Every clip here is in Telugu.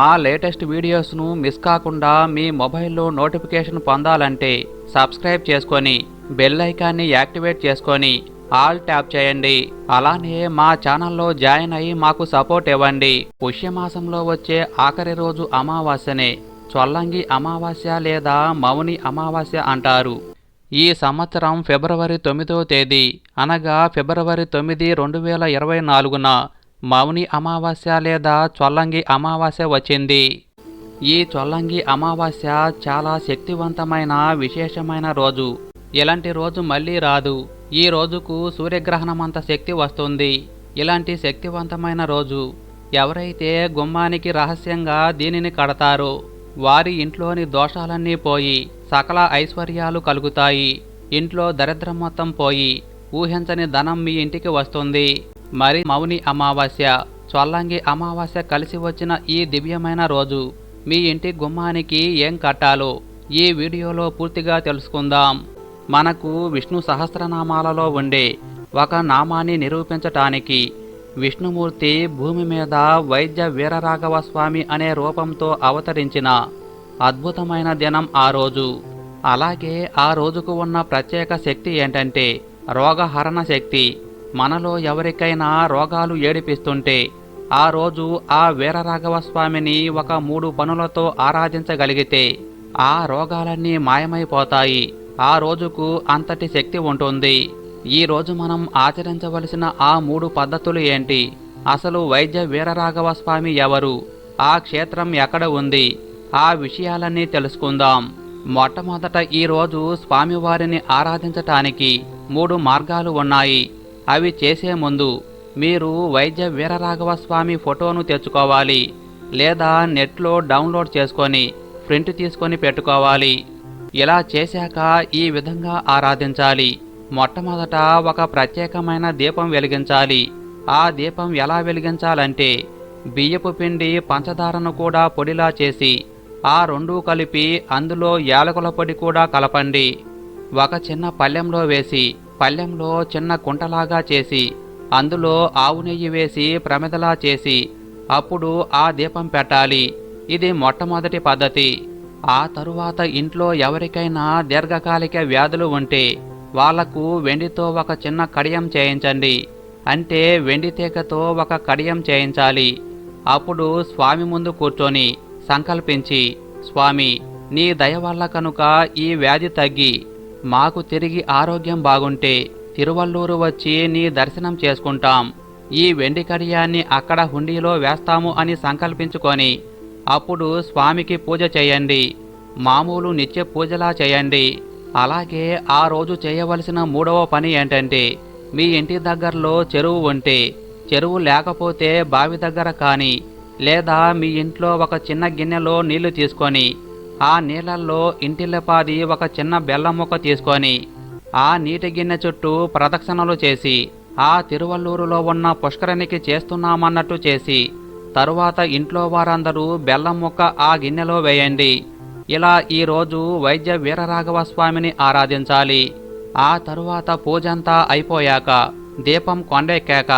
మా లేటెస్ట్ వీడియోస్ను మిస్ కాకుండా మీ మొబైల్లో నోటిఫికేషన్ పొందాలంటే సబ్స్క్రైబ్ చేసుకొని బెల్ ఐకాన్ని యాక్టివేట్ చేసుకొని ఆల్ ట్యాప్ చేయండి. అలానే మా ఛానల్లో జాయిన్ అయ్యి మాకు సపోర్ట్ ఇవ్వండి. పుష్యమాసంలో వచ్చే ఆఖరి రోజు అమావాస్యనే. చొల్లంగి అమావాస్య లేదా మౌని అమావాస్య అంటారు. ఈ సంవత్సరం ఫిబ్రవరి తొమ్మిదో తేదీ అనగా ఫిబ్రవరి తొమ్మిది రెండు వేల ఇరవై నాలుగున మౌని అమావాస్య లేదా చొల్లంగి అమావాస్య వచ్చింది. ఈ చొల్లంగి అమావాస్య చాలా శక్తివంతమైన విశేషమైన రోజు. ఇలాంటి రోజు మళ్ళీ రాదు. ఈ రోజుకు సూర్యగ్రహణమంత శక్తి వస్తుంది. ఇలాంటి శక్తివంతమైన రోజు. ఎవరైతే గుమ్మానికి రహస్యంగా దీనిని కడతారో వారి ఇంట్లోని దోషాలన్నీ పోయి సకల ఐశ్వర్యాలు కలుగుతాయి. ఇంట్లో దరిద్రం మొత్తం పోయి ఊహించని ధనం మీ ఇంటికి వస్తుంది. మరి మౌని అమావాస్య. చొల్లంగి అమావాస్య కలిసి వచ్చిన ఈ దివ్యమైన రోజు. మీ ఇంటి గుమ్మానికి ఏం కట్టాలో ఈ వీడియోలో పూర్తిగా తెలుసుకుందాం. మనకు విష్ణు సహస్రనామాలలో ఉండే ఒక నామాన్ని నిరూపించటానికి విష్ణుమూర్తి భూమి మీద వైద్య వీరరాఘవ స్వామి అనే రూపంతో అవతరించిన అద్భుతమైన దినం ఆ రోజు. అలాగే ఆ రోజుకు ఉన్న ప్రత్యేక శక్తి ఏంటంటే రోగహరణ శక్తి. మనలో ఎవరికైనా రోగాలు ఏడిపిస్తుంటే ఆ రోజు ఆ వీరరాఘవ స్వామిని ఒక మూడు పనులతో ఆరాధించగలిగితే ఆ రోగాలన్నీ మాయమైపోతాయి. ఆ రోజుకు అంతటి శక్తి ఉంటుంది. ఈ రోజు మనం ఆచరించవలసిన ఆ మూడు పద్ధతులు ఏంటి? అసలు వైద్య వీరరాఘవ స్వామి ఎవరు? ఆ క్షేత్రం ఎక్కడ ఉంది? ఆ విషయాలన్నీ తెలుసుకుందాం. మొట్టమొదట ఈ రోజు స్వామివారిని ఆరాధించటానికి మూడు మార్గాలు ఉన్నాయి. అవి చేసే ముందు మీరు వైద్య వీరరాఘవ స్వామి ఫోటోను తెచ్చుకోవాలి లేదా నెట్లో డౌన్లోడ్ చేసుకొని ప్రింట్ తీసుకొని పెట్టుకోవాలి. ఇలా చేశాక ఈ విధంగా ఆరాధించాలి. మొట్టమొదట ఒక ప్రత్యేకమైన దీపం వెలిగించాలి. ఆ దీపం ఎలా వెలిగించాలంటే బియ్యపు పిండి పంచదారను కూడా పొడిలా చేసి ఆ రెండూ కలిపి అందులో యాలకుల పొడి కూడా కలపండి. ఒక చిన్న పళ్ళెంలో వేసి పళ్ళెంలో చిన్న కుంటలాగా చేసి అందులో ఆవు నెయ్యి వేసి ప్రమిదలా చేసి అప్పుడు ఆ దీపం పెట్టాలి. ఇది మొట్టమొదటి పద్ధతి. ఆ తరువాత ఇంట్లో ఎవరికైనా దీర్ఘకాలిక వ్యాధులు ఉంటే వాళ్ళకు వెండితో ఒక చిన్న కడియం చేయించండి. అంటే వెండి తీగతో ఒక కడియం చేయించాలి. అప్పుడు స్వామి ముందు కూర్చొని సంకల్పించి స్వామి నీ దయ వల్ల కనుక ఈ వ్యాధి తగ్గి మాకు తిరిగి ఆరోగ్యం బాగుంటే తిరువల్లూరు వచ్చి నీ దర్శనం చేసుకుంటాం. ఈ వెండి కడియాన్ని అక్కడ హుండీలో వేస్తాము అని సంకల్పించుకొని అప్పుడు స్వామికి పూజ చేయండి. మామూలు నిత్య పూజలా చేయండి. అలాగే ఆ రోజు చేయవలసిన మూడవ పని ఏంటంటే మీ ఇంటి దగ్గరలో చెరువు ఉంటే చెరువు లేకపోతే బావి దగ్గర కానీ లేదా మీ ఇంట్లో ఒక చిన్న గిన్నెలో నీళ్ళు తీసుకొని ఆ నీళ్ళల్లో ఇంటిల్లపాది ఒక చిన్న బెల్లం ముక్క తీసుకొని ఆ నీటి గిన్నె చుట్టూ ప్రదక్షిణలు చేసి ఆ తిరువల్లూరులో ఉన్న పుష్కరిణికి చేస్తున్నామన్నట్టు చేసి తరువాత ఇంట్లో వారందరూ బెల్లం ముక్క ఆ గిన్నెలో వేయండి. ఇలా ఈరోజు వైద్య వీరరాఘవ స్వామిని ఆరాధించాలి. ఆ తరువాత పూజంతా అయిపోయాక దీపం కొండెక్కాక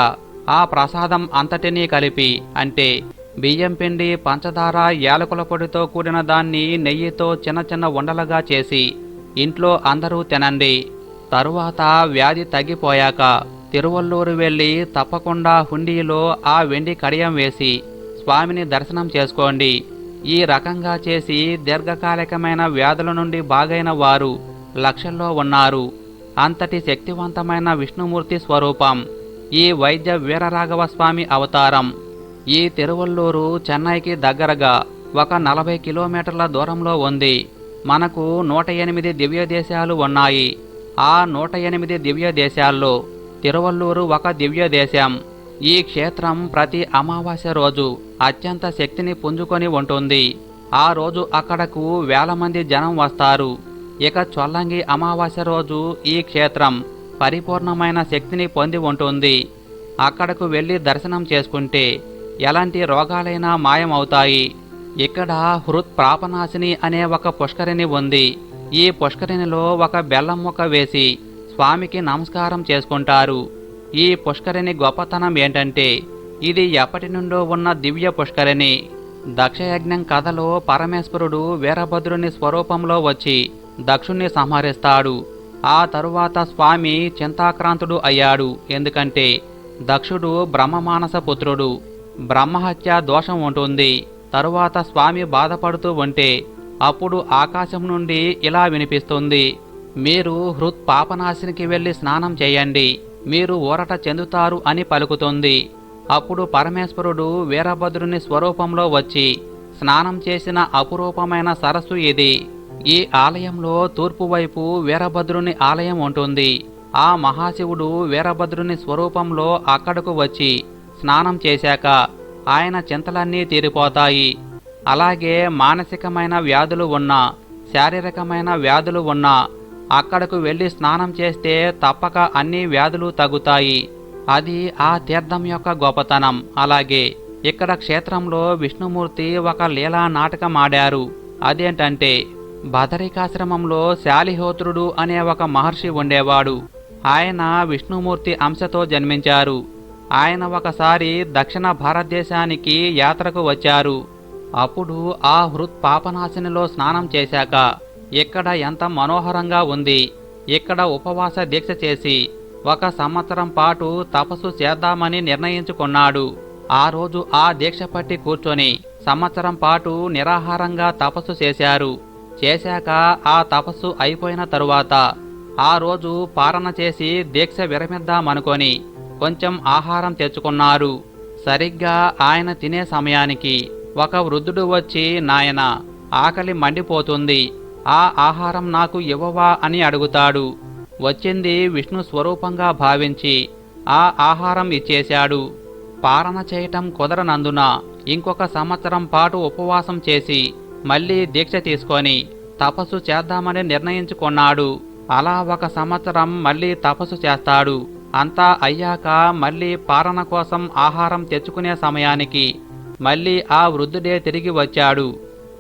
ఆ ప్రసాదం అంతటినీ కలిపి అంటే బియ్యం పిండి పంచదార యాలకుల పొడితో కూడిన దాన్ని నెయ్యితో చిన్న చిన్న ఉండలుగా చేసి ఇంట్లో అందరూ తినండి. తరువాత వ్యాధి తగ్గిపోయాక తిరువల్లూరు వెళ్ళి తప్పకుండా హుండీలో ఆ వెండి కడియం వేసి స్వామిని దర్శనం చేసుకోండి. ఈ రకంగా చేసి దీర్ఘకాలికమైన వ్యాధుల నుండి బాగైన వారు లక్షల్లో ఉన్నారు. అంతటి శక్తివంతమైన విష్ణుమూర్తి స్వరూపం ఈ వైద్య వీరరాఘవ స్వామి అవతారం. ఈ తిరువల్లూరు చెన్నైకి దగ్గరగా ఒక నలభై కిలోమీటర్ల దూరంలో ఉంది. మనకు నూట ఎనిమిది దివ్య దేశాలు ఉన్నాయి. ఆ నూట ఎనిమిది దివ్య దేశాల్లో తిరువల్లూరు ఒక దివ్య దేశం ఈ క్షేత్రం ప్రతి అమావాస్య రోజు అత్యంత శక్తిని పుంజుకొని ఉంటుంది. ఆ రోజు అక్కడకు వేల మంది జనం వస్తారు. ఇక చొల్లంగి అమావాస్య రోజు ఈ క్షేత్రం పరిపూర్ణమైన శక్తిని పొంది ఉంటుంది. అక్కడకు వెళ్ళి దర్శనం చేసుకుంటే ఎలాంటి రోగాలైనా మాయమవుతాయి. ఇక్కడ హృత్ప్రాపనాశిని అనే ఒక పుష్కరిణి ఉంది. ఈ పుష్కరిణిలో ఒక బెల్లం ముక్క వేసి స్వామికి నమస్కారం చేసుకుంటారు. ఈ పుష్కరిణి గొప్పతనం ఏంటంటే ఇది ఎప్పటి నుండో ఉన్న దివ్య పుష్కరిణి. దక్షయజ్ఞం కథలో పరమేశ్వరుడు వీరభద్రుని స్వరూపంలో వచ్చి దక్షుణ్ణి సంహరిస్తాడు. ఆ తరువాత స్వామి చింతాక్రాంతుడు అయ్యాడు. ఎందుకంటే దక్షుడు బ్రహ్మమానస పుత్రుడు. బ్రహ్మహత్య దోషం ఉంటుంది. తరువాత స్వామి బాధపడుతూ ఉంటే అప్పుడు ఆకాశం నుండి ఇలా వినిపిస్తుంది. మీరు హృత్ పాపనాశినికి వెళ్ళి స్నానం చేయండి. మీరు ఊరట చెందుతారు అని పలుకుతుంది. అప్పుడు పరమేశ్వరుడు వీరభద్రుని స్వరూపంలో వచ్చి స్నానం చేసిన అపురూపమైన సరస్సు ఇది. ఈ ఆలయంలో తూర్పు వైపు వీరభద్రుని ఆలయం ఉంటుంది. ఆ మహాశివుడు వీరభద్రుని స్వరూపంలో అక్కడకు వచ్చి స్నానం చేశాక ఆయన చింతలన్నీ తీరిపోతాయి. అలాగే మానసికమైన వ్యాధులు ఉన్నా శారీరకమైన వ్యాధులు ఉన్నా అక్కడకు వెళ్ళి స్నానం చేస్తే తప్పక అన్ని వ్యాధులు తగ్గుతాయి. అది ఆ తీర్థం యొక్క గొప్పతనం. అలాగే ఇక్కడ క్షేత్రంలో విష్ణుమూర్తి ఒక లీలా నాటకం ఆడారు అదేంటంటే బదరికాశ్రమంలో శాలిహోత్రుడు అనే ఒక మహర్షి ఉండేవాడు. ఆయన విష్ణుమూర్తి అంశతో జన్మించారు. ఆయన ఒకసారి దక్షిణ భారతదేశానికి యాత్రకు వచ్చారు. అప్పుడు ఆ హృత్ పాపనాశినిలో స్నానం చేశాక ఇక్కడ ఎంత మనోహరంగా ఉంది. ఇక్కడ ఉపవాస దీక్ష చేసి ఒక సంవత్సరం పాటు తపస్సు చేద్దామని నిర్ణయించుకున్నాడు. ఆ రోజు ఆ దీక్ష పట్టి కూర్చొని సంవత్సరం పాటు నిరాహారంగా తపస్సు చేశారు. చేశాక ఆ తపస్సు అయిపోయిన తరువాత ఆ రోజు పారణ చేసి దీక్ష విరమిద్దామనుకొని కొంచెం ఆహారం తెచ్చుకున్నారు. సరిగ్గా ఆయన తినే సమయానికి ఒక వృద్ధుడు వచ్చి నాయన ఆకలి మండిపోతుంది. ఆ ఆహారం నాకు ఇవ్వవా? అని అడుగుతాడు. వచ్చింది విష్ణు స్వరూపంగా భావించి ఆ ఆహారం ఇచ్చేశాడు. పాలన చేయటం కుదరనందున ఇంకొక సంవత్సరం పాటు ఉపవాసం చేసి మళ్ళీ దీక్ష తీసుకొని తపస్సు చేద్దామని నిర్ణయించుకున్నాడు. అలా ఒక సంవత్సరం మళ్ళీ తపస్సు చేస్తాడు. అంతా అయ్యాక మళ్ళీ పాలన కోసం ఆహారం తెచ్చుకునే సమయానికి మళ్ళీ ఆ వృద్ధుడే తిరిగి వచ్చాడు.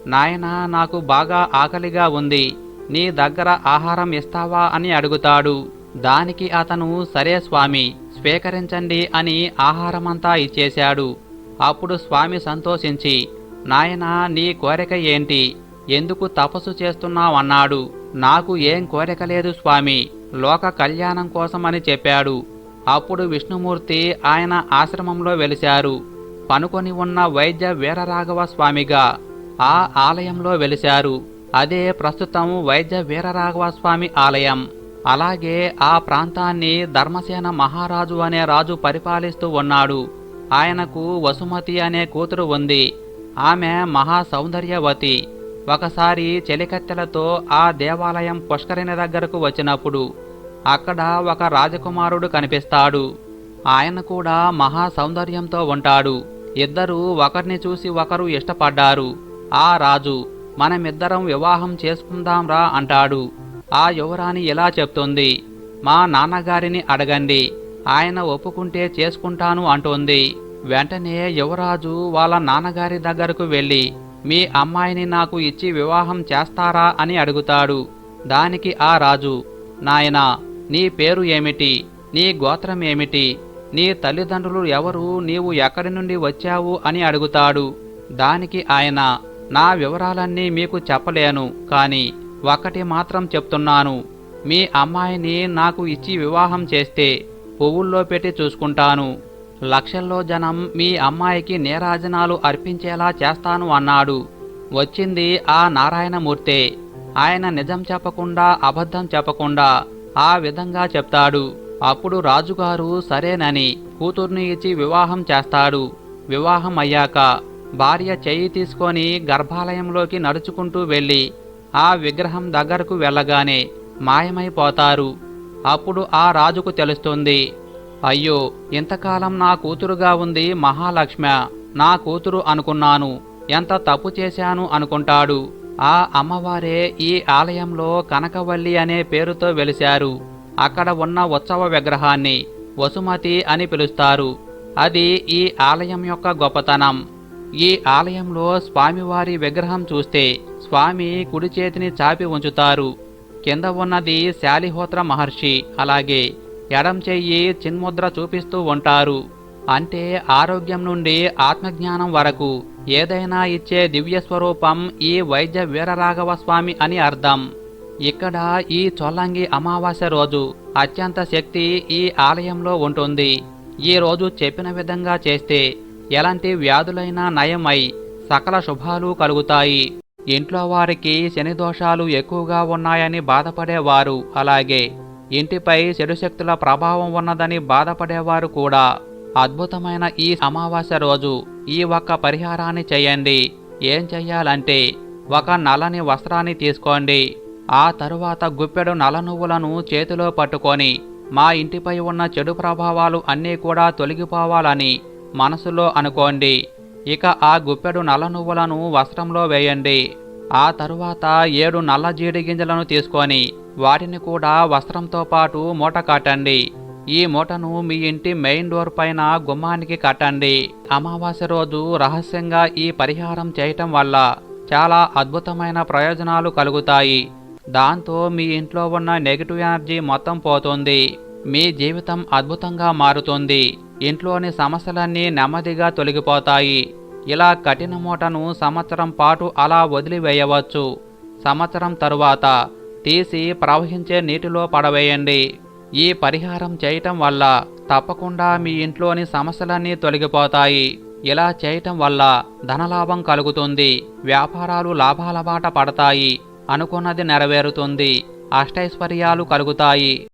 నాయనా నాకు బాగా ఆకలిగా ఉంది. నీ దగ్గర ఆహారం ఇస్తావా? అని అడుగుతాడు. దానికి అతను సరే స్వామి స్వీకరించండి అని ఆహారమంతా ఇచ్చేశాడు. అప్పుడు స్వామి సంతోషించి నాయనా నీ కోరిక ఏంటి? ఎందుకు తపస్సు చేస్తున్నావన్నాడు నాకు ఏం కోరిక లేదు స్వామి. లోక కళ్యాణం కోసమని చెప్పాడు. అప్పుడు విష్ణుమూర్తి ఆయన ఆశ్రమంలో వెలిశారు. పనుకొని ఉన్న వైద్య వీరరాఘవ స్వామిగా ఆ ఆలయంలో వెలిశారు. అదే ప్రస్తుతం వైద్య వీరరాఘవ స్వామి ఆలయం. అలాగే ఆ ప్రాంతాన్ని ధర్మసేన మహారాజు అనే రాజు పరిపాలిస్తూ ఉన్నాడు. ఆయనకు వసుమతి అనే కూతురు ఉంది. ఆమె మహా సౌందర్యవతి ఒకసారి చెలికత్తెలతో ఆ దేవాలయం పుష్కరిణి దగ్గరకు వచ్చినప్పుడు అక్కడ ఒక రాజకుమారుడు కనిపిస్తాడు. ఆయన కూడా మహా సౌందర్యంతో ఉంటాడు. ఇద్దరూ ఒకరిని చూసి ఒకరు ఇష్టపడ్డారు. ఆ రాజు మనమిద్దరం వివాహం చేసుకుందాంరా అంటాడు. ఆ యువరాణి ఇలా చెప్తుంది. మా నాన్నగారిని అడగండి. ఆయన ఒప్పుకుంటే చేసుకుంటాను అంటోంది. వెంటనే యువరాజు వాళ్ళ నాన్నగారి దగ్గరకు వెళ్ళి మీ అమ్మాయిని నాకు ఇచ్చి వివాహం చేస్తారా అని అడుగుతాడు. దానికి ఆ రాజు నాయనా నీ పేరు ఏమిటి? నీ గోత్రం ఏమిటి? నీ తల్లిదండ్రులు ఎవరు? నీవు ఎక్కడి నుండి వచ్చావు? అని అడుగుతాడు. దానికి ఆయన నా వివరాలన్నీ మీకు చెప్పలేను కాని ఒకటి మాత్రం చెప్తున్నాను. మీ అమ్మాయిని నాకు ఇచ్చి వివాహం చేస్తే పువ్వుల్లో పెట్టి చూసుకుంటాను. లక్షల్లో జనం మీ అమ్మాయికి నేరాజనాలు అర్పించేలా చేస్తాను అన్నాడు. వచ్చింది ఆ నారాయణమూర్తే. ఆయన నిజం చెప్పకుండా అబద్ధం చెప్పకుండా ఆ విధంగా చెప్తాడు. అప్పుడు రాజుగారు సరేనని కూతుర్ని ఇచ్చి వివాహం చేస్తాడు. వివాహం అయ్యాక భార్య చెయ్యి తీసుకొని గర్భాలయంలోకి నడుచుకుంటూ వెళ్ళి ఆ విగ్రహం దగ్గరకు వెళ్ళగానే మాయమైపోతారు. అప్పుడు ఆ రాజుకు తెలుస్తుంది అయ్యో ఇంతకాలం నా కూతురుగా ఉంది మహాలక్ష్మ. నా కూతురు అనుకున్నాను. ఎంత తప్పు చేశాను అనుకుంటాడు. ఆ అమ్మవారే ఈ ఆలయంలో కనకవల్లి అనే పేరుతో వెలిశారు. అక్కడ ఉన్న ఉత్సవ విగ్రహాన్ని వసుమతి అని పిలుస్తారు. అది ఈ ఆలయం యొక్క గొప్పతనం. ఈ ఆలయంలో స్వామివారి విగ్రహం చూస్తే స్వామి కుడి చేతిని చాపి ఉంచుతారు. కింద ఉన్నది శాలిహోత్ర మహర్షి అలాగే ఎడం చెయ్యి చిన్ముద్ర చూపిస్తూ ఉంటారు. అంటే ఆరోగ్యం నుండి ఆత్మజ్ఞానం వరకు ఏదైనా ఇచ్చే దివ్య స్వరూపం ఈ వైద్య వీరరాఘవ స్వామి అని అర్థం. ఇక్కడ ఈ చొల్లంగి అమావాస్య రోజు అత్యంత శక్తి ఈ ఆలయంలో ఉంటుంది. ఈ రోజు చెప్పిన విధంగా చేస్తే ఎలాంటి వ్యాధులైనా నయమై సకల శుభాలు కలుగుతాయి. ఇంట్లో వారికి శని దోషాలు ఎక్కువగా ఉన్నాయని బాధపడేవారు. అలాగే ఇంటిపై చెడు శక్తుల ప్రభావం ఉన్నదని బాధపడేవారు కూడా. అద్భుతమైన ఈ అమావాస్య రోజు ఈ ఒక్క పరిహారాన్ని చేయండి. ఏం చెయ్యాలంటే ఒక నల్లని వస్త్రాన్ని తీసుకోండి. ఆ తరువాత గుప్పెడు నల నువ్వులను చేతిలో పట్టుకొని మా ఇంటిపై ఉన్న చెడు ప్రభావాలు అన్నీ కూడా తొలగిపోవాలని మనసులో అనుకోండి. ఇక ఆ గుప్పెడు నల్ల నువ్వులను వస్త్రంలో వేయండి. ఆ తరువాత ఏడు నల్ల జీడి గింజలను తీసుకొని వాటిని కూడా వస్త్రంతో పాటు మూట కట్టండి ఈ మూటను మీ ఇంటి మెయిన్ డోర్ పైన గుమ్మానికి కట్టండి. అమావాస్య రోజు రహస్యంగా ఈ పరిహారం చేయటం వల్ల చాలా అద్భుతమైన ప్రయోజనాలు కలుగుతాయి. దాంతో మీ ఇంట్లో ఉన్న నెగిటివ్ ఎనర్జీ మొత్తం పోతుంది. మీ జీవితం అద్భుతంగా మారుతుంది. ఇంట్లోని సమస్యలన్నీ నెమ్మదిగా తొలగిపోతాయి. ఇలా కఠిన మూటను సంవత్సరం పాటు అలా వదిలివేయవచ్చు. సంవత్సరం తరువాత తీసి ప్రవహించే నీటిలో పడవేయండి. ఈ పరిహారం చేయటం వల్ల తప్పకుండా మీ ఇంట్లోని సమస్యలన్నీ తొలగిపోతాయి. ఇలా చేయటం వల్ల ధనలాభం కలుగుతుంది వ్యాపారాలు లాభాల బాట పడతాయి అనుకున్నది నెరవేరుతుంది అష్టైశ్వర్యాలు కలుగుతాయి.